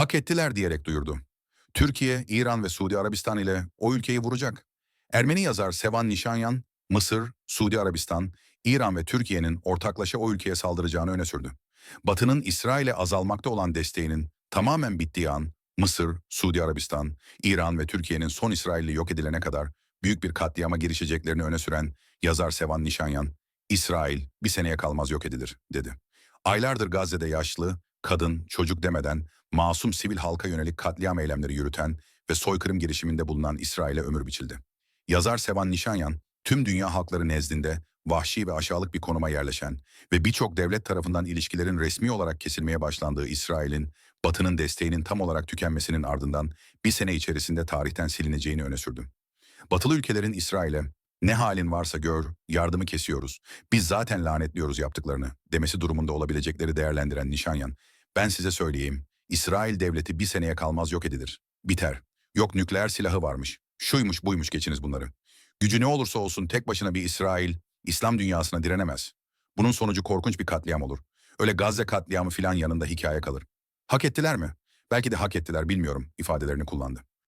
Hak ettiler diyerek duyurdu. Türkiye, İran ve Suudi Arabistan ile o ülkeyi vuracak. Ermeni yazar Sevan Nişanyan, Mısır, Suudi Arabistan, İran ve Türkiye'nin ortaklaşa o ülkeye saldıracağını öne sürdü. Batı'nın İsrail'e azalmakta olan desteğinin tamamen bittiği an, Mısır, Suudi Arabistan, İran ve Türkiye'nin son İsrail'i yok edilene kadar büyük bir katliama girişeceklerini öne süren yazar Sevan Nişanyan, İsrail bir seneye kalmaz yok edilir, dedi. Aylardır Gazze'de yaşlı, kadın, çocuk demeden masum sivil halka yönelik katliam eylemleri yürüten ve soykırım girişiminde bulunan İsrail'e ömür biçildi. Yazar Sevan Nişanyan, tüm dünya halkları nezdinde vahşi ve aşağılık bir konuma yerleşen ve birçok devlet tarafından ilişkilerin resmi olarak kesilmeye başlandığı İsrail'in, Batı'nın desteğinin tam olarak tükenmesinin ardından bir sene içerisinde tarihten silineceğini öne sürdü. Batılı ülkelerin İsrail'e ne halin varsa gör, yardımı kesiyoruz, biz zaten lanetliyoruz yaptıklarını demesi durumunda olabilecekleri değerlendiren Nişanyan, ben size söyleyeyim, İsrail devleti bir seneye kalmaz yok edilir. Biter. Yok nükleer silahı varmış. Şuymuş buymuş geçiniz bunları. Gücü ne olursa olsun tek başına bir İsrail, İslam dünyasına direnemez. Bunun sonucu korkunç bir katliam olur. Öyle Gazze katliamı filan yanında hikaye kalır. Hak ettiler mi? Belki de hak ettiler bilmiyorum ifadelerini kullandı.